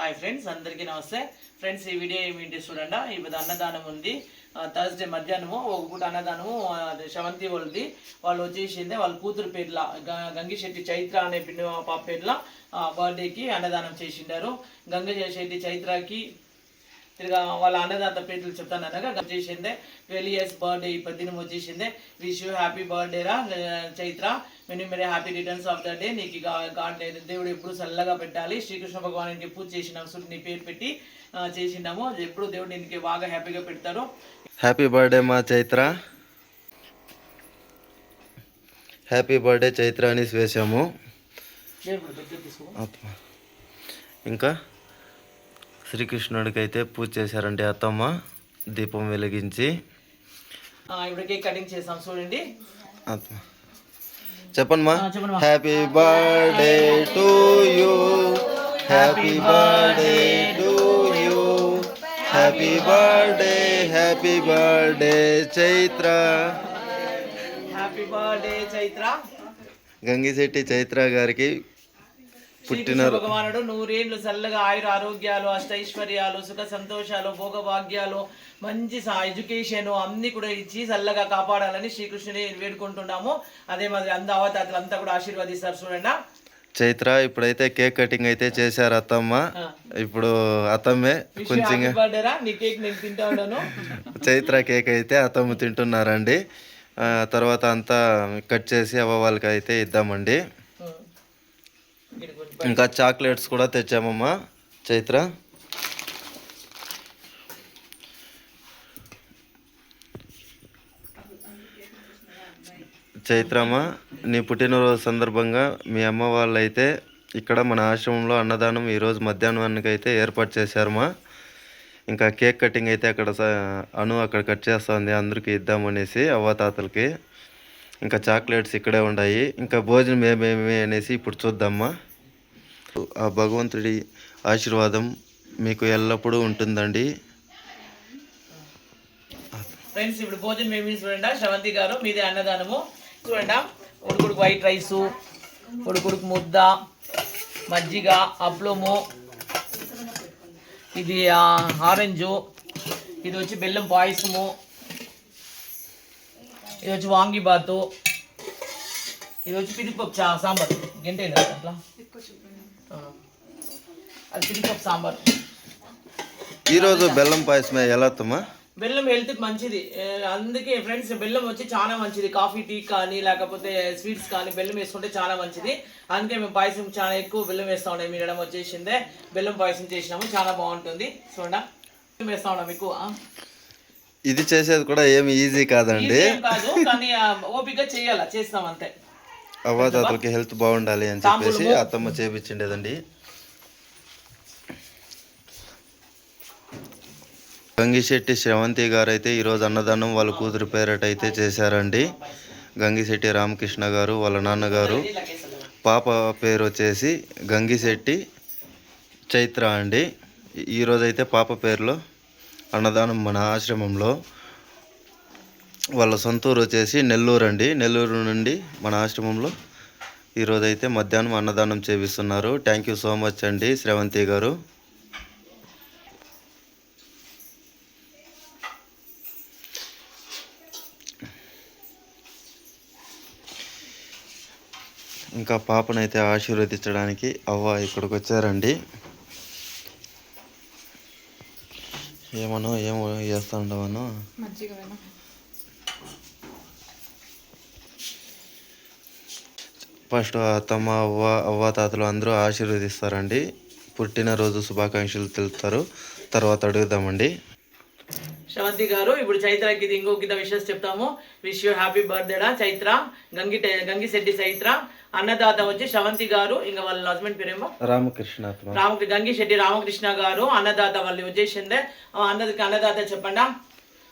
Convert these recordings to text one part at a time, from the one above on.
Hi friends అందరికీ నమస్తే. Friends ఈ వీడియో ఏమిటి చూడండి? ఇప్పుడు అన్నదానం ఉంది. థర్స్డే మధ్యాహ్నము ఒక పూట అన్నదానము శవంతి వాళ్ళది. వాళ్ళు వచ్చేసిందే వాళ్ళ కూతురు పేర్ల గంగిశెట్టి చైత్ర అనే పిన్ని పాప పేర్ల బర్త్డేకి అన్నదానం చేసిండారు. గంగ శెట్టి చైత్రకి తిరిగా వాళ్ళ అన్నదాత పేర్లు చెప్తాను అనగా వచ్చేసిందే ట్వెల్వ్ ఇయర్స్ బర్త్డే ఈ పదినం వచ్చేసిందే విష్ యూ హ్యాపీ బర్త్డే రా Chaitra many merry happy returns of the day నీకు గాడ్ దేవుడు ఎప్పుడు చల్లగా పెట్టాలి శ్రీకృష్ణ భగవానికి పూజ చేసిన సుట్ నీ పేరు పెట్టి చేసినాము ఎప్పుడు దేవుడు నీకు బాగా హ్యాపీగా పెడతారు హ్యాపీ బర్త్డే మా చైత్ర హ్యాపీ బర్త్డే చైత్ర అని వేసాము. ఇంకా శ్రీకృష్ణుడికి అయితే పూజ చేశారండి అత్తమ్మ. దీపం వెలిగించి. ఆ, ఇప్పుడు కేక్ కటింగ్ చేసాం చూడండి. ఆత్మ చెప్పండి మా ఆ, చెప్పండి మా. Happy birthday to you happy birthday to you happy birthday happy birthday Chaitra happy birthday Chaitra Gangishetti Chaitra గారికి శ్రీకృష్ణ భగవానుడు నూరేళ్ళు చల్లగా ఆయుర ఆరోగ్యాలు అష్టైశ్వర్యాలు సుఖ సంతోషాలు భోగభాగ్యాలు మంచి ఎడ్యుకేషన్ అన్ని కూడా ఇచ్చి చల్లగా కాపాడాలని శ్రీకృష్ణుని వేడుకుంటున్నాము. అదే మాదిరి అంద అవతాతలు అంతా కూడా ఆశీర్వదిస్తారు చూడండి. చైత్ర ఇప్పుడైతే కేక్ కటింగ్ అయితే చేశారు అత్తమ్మ. ఇప్పుడు అత్తమ్మే కొంచెం బర్త్డే రా నీ కేక్ నేను తింటా ఉన్నాను చైత్ర కేక్ అయితే అత్తమ్మ తింటున్నారండి. తర్వాత అంతా కట్ చేసి అవ్వ వాళ్ళకి అయితే ఇద్దామండి. ఇంకా చాక్లెట్స్ కూడా తెచ్చామమ్మా చైత్ర. చైత్రమ్మ నీ పుట్టినరోజు సందర్భంగా మీ అమ్మ వాళ్ళు అయితే ఇక్కడ మన ఆశ్రమంలో అన్నదానం ఈరోజు మధ్యాహ్నానికి అయితే ఏర్పాటు చేశారమ్మా. ఇంకా కేక్ కటింగ్ అయితే అక్కడ అను అక్కడ కట్ చేస్తుంది అందరికీ ఇద్దామనేసి అవ్వతాతలకి ఇంకా చాక్లెట్స్ ఇక్కడే ఉన్నాయి ఇంకా భోజనం ఏమేమి అనేసి ఇప్పుడు చూద్దామా ఆ భగవంతుడి ఆశీర్వాదం మీకు ఎల్లప్పుడూ ఉంటుందండి. ఫ్రెండ్స్ ఇప్పుడు భోజనం ఏమి చూడండి. శ్రవంతి గారు మీదే అన్నదానము. చూడండి ఉడుకుడుకు వైట్ రైసు ఉడుకుడుకు ముద్ద మజ్జిగ అప్లము ఇది ఆరెంజు ఇది వచ్చి బెల్లం పాయసము ఇది వచ్చి వాంగిబాతు ఇది వచ్చి పిదిపప్పు చా సాంబార్. గంటే అట్లా? అది పిదిపప్పు సాంబార్. ఈరోజు బెల్లం పాయసమే ఎలా అత్తమ్మా బెల్లం హెల్త్కి మంచిది. అందుకే ఫ్రెండ్స్ బెల్లం వచ్చి చాలా మంచిది. కాఫీ టీ కానీ లేకపోతే స్వీట్స్ కానీ బెల్లం వేసుకుంటే చాలా మంచిది. అందుకే మేము పాయసం చాలా ఎక్కువ బెల్లం వేస్తా ఉన్నాం. మీరు ఎడం వచ్చేసిందే. బెల్లం పాయసం చేసినాము. చాలా బాగుంటుంది. చూడండి? బెల్లం వేస్తా ఉన్నాం ఎక్కువ. ఇది చేసేది కూడా ఏమి ఈజీ కాదండి. కాదు కానీ ఆ, ఓపికగా చేయాలా. చేస్తాం అంతే. అవ్వాతాతలకి హెల్త్ బాగుండాలి అని చెప్పేసి అత్తమ్మ చేపించిండేదండి. గంగిశెట్టి శ్రవంతి గారు అయితే ఈరోజు అన్నదానం వాళ్ళ కూతురు పేరట అయితే చేశారండి. గంగిశెట్టి రామకృష్ణ గారు వాళ్ళ నాన్నగారు. పాప పేరు వచ్చేసి గంగిశెట్టి చైత్ర అండి. ఈరోజు అయితే పాప పేరులో అన్నదానం మన ఆశ్రమంలో వాళ్ళ సొంతూరు వచ్చేసి నెల్లూరు అండి. నెల్లూరు నుండి మన ఆశ్రమంలో ఈరోజు అయితే మధ్యాహ్నం అన్నదానం చేపిస్తున్నారు. థ్యాంక్ యూ సో మచ్ అండి శ్రవంతి గారు. ఇంకా పాపనైతే ఆశీర్వదించడానికి అవ్వ ఇక్కడికి వచ్చారండి. ఏమనో ఏమో చేస్తా ఉండవనో ఫస్ట్ అత్తమ్మ అవ్వ అవ్వ తాతలు అందరూ ఆశీర్వదిస్తారండి. పుట్టినరోజు శుభాకాంక్షలు తెలుపుతారు. తర్వాత అడుగుదామండి. శ్రవంతి గారు ఇప్పుడు చైత్రకి ఇది ఇంకో కింద విషయం చెప్తాము. విష్ యూ హ్యాపీ బర్త్డేడా చైత్ర? గంగి గంగిశెట్టి చైత్ర? అన్నదాత వచ్చి శ్రవంతి గారు ఇంకా వాళ్ళ హస్బెండ్ పేరేమో? రామకృష్ణ ఆత్మ రామ గంగిశెట్టి రామకృష్ణ గారు అన్నదాత వాళ్ళు వచ్చేసిందే. అన్నదికి అన్నదాత చెప్పండి?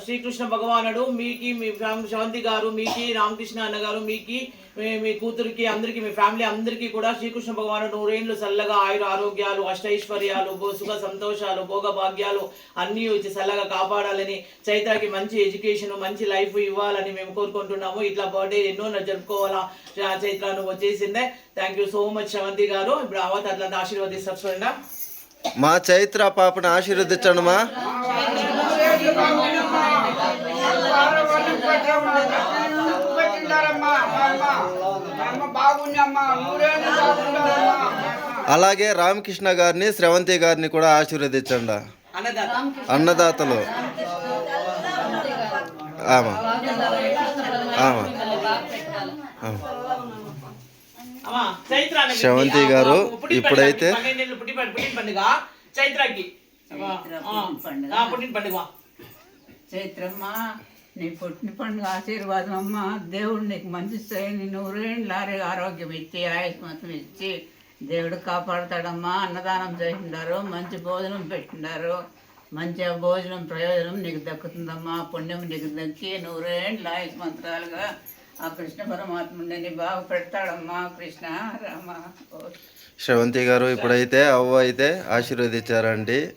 శ్రీకృష్ణ భగవానుడు మీకి మీ ఫ్యామిలీ శవంతి గారు మీకి రామకృష్ణ అన్న గారు మీకి మీ- కూతురికి అందరికి మీ ఫ్యామిలీ అందరికీ కూడా శ్రీకృష్ణ భగవానుడు నూరేళ్ళు చల్లగా ఆయుర ఆరోగ్యాలు అష్టైశ్వర్యాలు సుఖ సంతోషాలు భోగ భాగ్యాలు అన్నీ వచ్చి చల్లగా కాపాడాలని చైత్రకి మంచి ఎడ్యుకేషన్ మంచి లైఫ్ ఇవ్వాలని మేము కోరుకుంటున్నాము. ఇట్లా బర్త్డే ఎన్నో జరుపుకోవాలా చైత్ర నువ్వు వచ్చేసిందే. Thank you so much Sravanthi గారు. ఇప్పుడు అవత్ అట్లా ఆశీర్వదిస్తారు చూడండి. మా చైత్ర పాపను ఆశీర్వదించండి మా. అలాగే రామకృష్ణ గారిని శ్రవంతి గారిని కూడా ఆశీర్వదించండి. అన్నదాత అన్నదాతలు. ఆమా. ఆమా. శ్రవంతి గారు ఇప్పుడైతే చైత్రకి. పుట్టిన పండుగ. చైత్రమ్మ నీ పుట్టిన పండుగ ఆశీర్వాదం అమ్మ. దేవుడు నీకు మంచి చేయని నూరేళ్ళారి ఆరోగ్యం ఇచ్చి ఆయుష్మతం ఇచ్చి దేవుడు కాపాడతాడమ్మా. అన్నదానం చేసిండారు మంచి భోజనం పెట్టిండారు. మంచి భోజనం ప్రయోజనం నీకు దక్కుతుందమ్మా. పుణ్యం నీకు దక్కి నూరేళ్ళు ఆయుష్మంత్రాలుగా ఆ కృష్ణ పరమాత్మ నీ బాగా పెడతాడమ్మా. కృష్ణ రామ ఓ. శ్రవంతి గారు ఇప్పుడైతే అవ్వ అయితే ఆశీర్వదించారండి.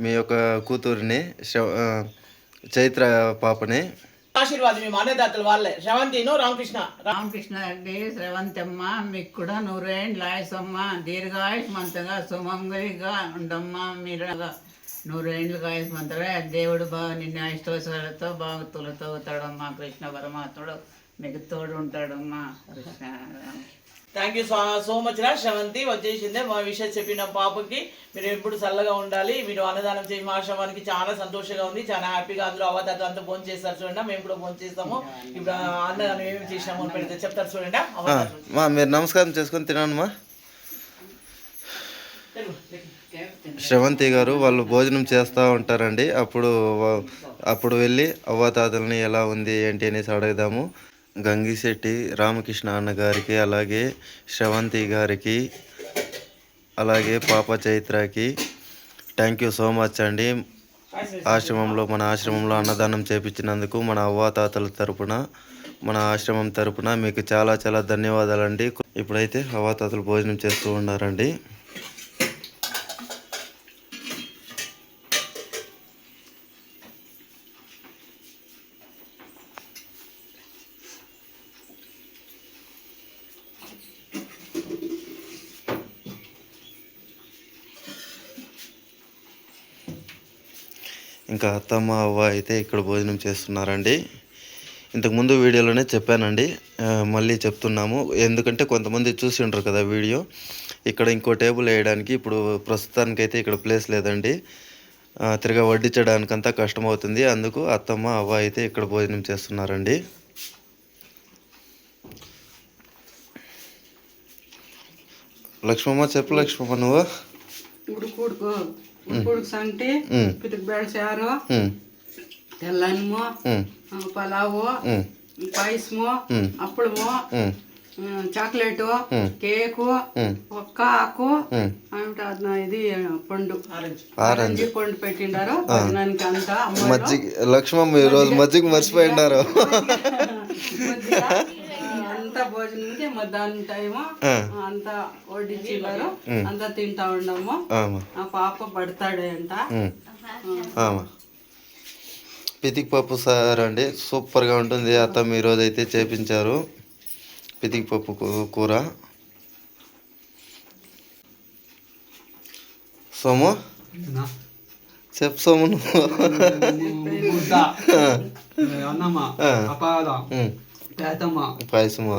మీ యొక్క కూతురిని శ్రవ- చైత్ర పాపని. ఆశీర్వాదం మేము అన్నదాతలు వాళ్ళే. శ్రవంతిను రామకృష్ణ. రామకృష్ణ రెడ్డి శ్రవంతమ్మ మీకు కూడా నూరేండ్ల ఆయుసమ్మ దీర్ఘాయుష్మంతగా సుమంగళిగా ఉండమ్మా మీరు నూరేండ్లుగా ఆయుష్మంతగా దేవుడు బాగా నిన్ను అష్టోత్సవాలతో బాగా తొలతవుతాడమ్మా కృష్ణ పరమాత్ముడు మీకు తోడు ఉంటాడమ్మా. Krishna. Thank you so much రా శ్రవంతి వచ్చేసిందే. మా విషయం చెప్పిన పాపకి మీరు ఎప్పుడు చల్లగా ఉండాలి. మీరు అన్నదానం చేసి మా ఆశ్రమానికి చాలా సంతోషంగా ఉంది. చాలా హ్యాపీగా అందరూ అవతాత అంతా ఫోన్ చేస్తారు చూడండి. మేము కూడా ఫోన్ చేస్తాము. ఇప్పుడు అన్నదానం ఏమేమి చేసినాము అని పెడితే చెప్తారు చూడండి. మా మీరు నమస్కారం చేసుకొని తినండి మా. తెలుగు, తెలుగు. శ్రవంతి గారు వాళ్ళు భోజనం చేస్తూ ఉంటారండి. అప్పుడు అప్పుడు వెళ్ళి అవ్వాతాతల్ని ఎలా ఉంది ఏంటి అనేసి అడుగుదాము. గంగిశెట్టి రామకృష్ణ అన్నగారికి అలాగే శ్రవంతి గారికి అలాగే పాప చైత్రకి థ్యాంక్ యూ సో మచ్ అండి. ఆశ్రమంలో మన ఆశ్రమంలో అన్నదానం చేపించినందుకు మన అవ్వాతాతల తరపున మన ఆశ్రమం తరపున మీకు చాలా చాలా ధన్యవాదాలండి. ఇప్పుడైతే అవ్వాతాతలు భోజనం చేస్తూ ఉన్నారండి. ఇంకా అత్తమ్మ అవ్వ అయితే ఇక్కడ భోజనం చేస్తున్నారండి. ఇంతకుముందు వీడియోలోనే చెప్పానండి. మళ్ళీ చెప్తున్నాము. ఎందుకంటే కొంతమంది చూసి ఉంటారు కదా వీడియో. ఇక్కడ ఇంకో టేబుల్ వేయడానికి ఇప్పుడు ప్రస్తుతానికైతే ఇక్కడ ప్లేస్ లేదండి. తిరగా వడ్డించడానికంతా కష్టమవుతుంది. అందుకు అత్తమ్మ అవ్వ అయితే ఇక్కడ భోజనం చేస్తున్నారండి. లక్ష్మమ్మ చెప్పు లక్ష్మమ్మ నువ్వు. ఉడుకు సంటి పితికి ఉమ్, ఆ, పలావు పాయసము. అప్పుడము చాక్లెట్. కేకు ఒక్క ఆకు ఇది పండు. ఆరెంజ్. పండు పెట్టిండారు. అంతా మజ్జిగ లక్ష్మమ్మ ఈరోజు మజ్జిగ. మర్చిపోయినారు కొద్దిగా అంతా భోజనంకి మధ్యాహ్నం. అంతా అంతా తింటా ఆమా ఆ పాప పడతాడే అంట ఉమ్. ఆమా పితిక్ పప్పు సార్ అండి సూపర్గా ఉంటుంది అత్తమ్మ ఈరోజు అయితే చేపించారు పితిక్ పప్పు కూర సోము చెప్పు సోము నువ్వు పాయసము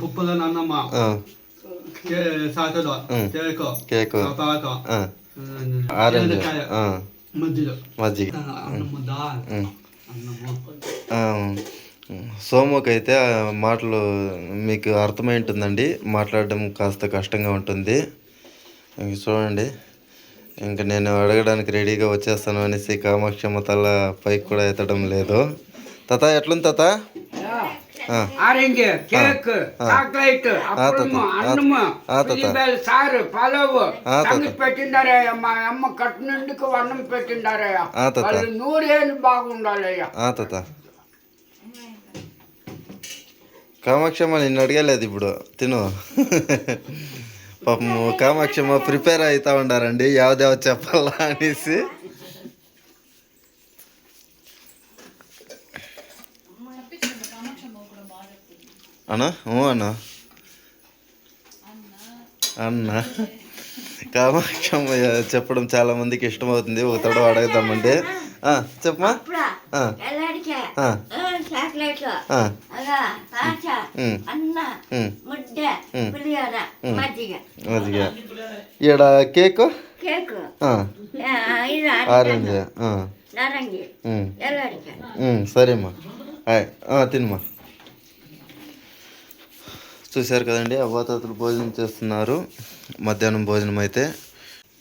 పుప్పుల సాటలో ఉమ్. కేకు కేకు అపాద ఆ, ఆరెంజ్ జీలకాయ ఆ, మధ్యలో మజ్జిగ అన్నమ్మ దా ఉమ్. అన్నమ్మ ఆ, సోముకి అయితే ఆ మాటలు మీకు అర్థమై ఉంటుందండి మాట్లాడడం కాస్త కష్టంగా ఉంటుంది. చూడండి. ఇంక నేను అడగడానికి రెడీగా వచ్చేస్తాను అనేసి కామాక్షమ్మ తల పైకి కూడా ఎత్తడం లేదు. తాత ఎట్లుంది తాత? ఆరెంజ్ కేక్ చాక్లెట్ అప్పడము అన్నము. ఉల్లిపాయలు సారు పలావు. సంగతి పెట్టిండారయ్యా మా అమ్మ కట్టు నుండికి అన్నం పెట్టిండారయ్యా. వాళ్ళు నూరేళ్ళు బాగుండాలయ్యా కామాక్షమ్మ నిన్ను అడగలేదు ఇప్పుడు తిను. పాపము కామాక్షమ్మ ప్రిపేర్ అవుతా ఉండారండి యావదేవ చెప్పాలా అనేసి. అన్నా? ఊ అన్నా. అన్న. కామాక్షమ్మ చెప్పడం చాలా మందికి ఇష్టమవుతుంది. ఒక తడవ అడుగుతామంటే ఆ, చెప్పమా ఈడ కేక్? ఆరెంజ్ సరేమ్మా. తినమ్మా. చూశారు కదండి అవ్వాతాతలు భోజనం చేస్తున్నారు. మధ్యాహ్నం భోజనం అయితే.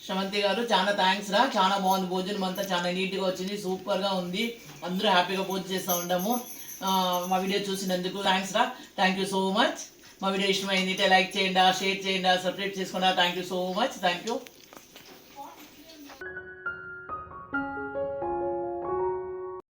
శ్రవంతి గారు చాలా థ్యాంక్స్ రా. చాలా బాగుంది భోజనం అంతా. చాలా నీట్గా వచ్చింది సూపర్గా ఉంది. అందరూ హ్యాపీగా భోజనం చేస్తూ ఉండము. మా వీడియో చూసినందుకు థ్యాంక్స్ రా. థ్యాంక్ యూ సో మచ్ మా వీడియో ఇష్టమైంది లైక్ చేయండి షేర్ చేయండి సబ్స్క్రైబ్ చేసుకోండి thank you so much thank you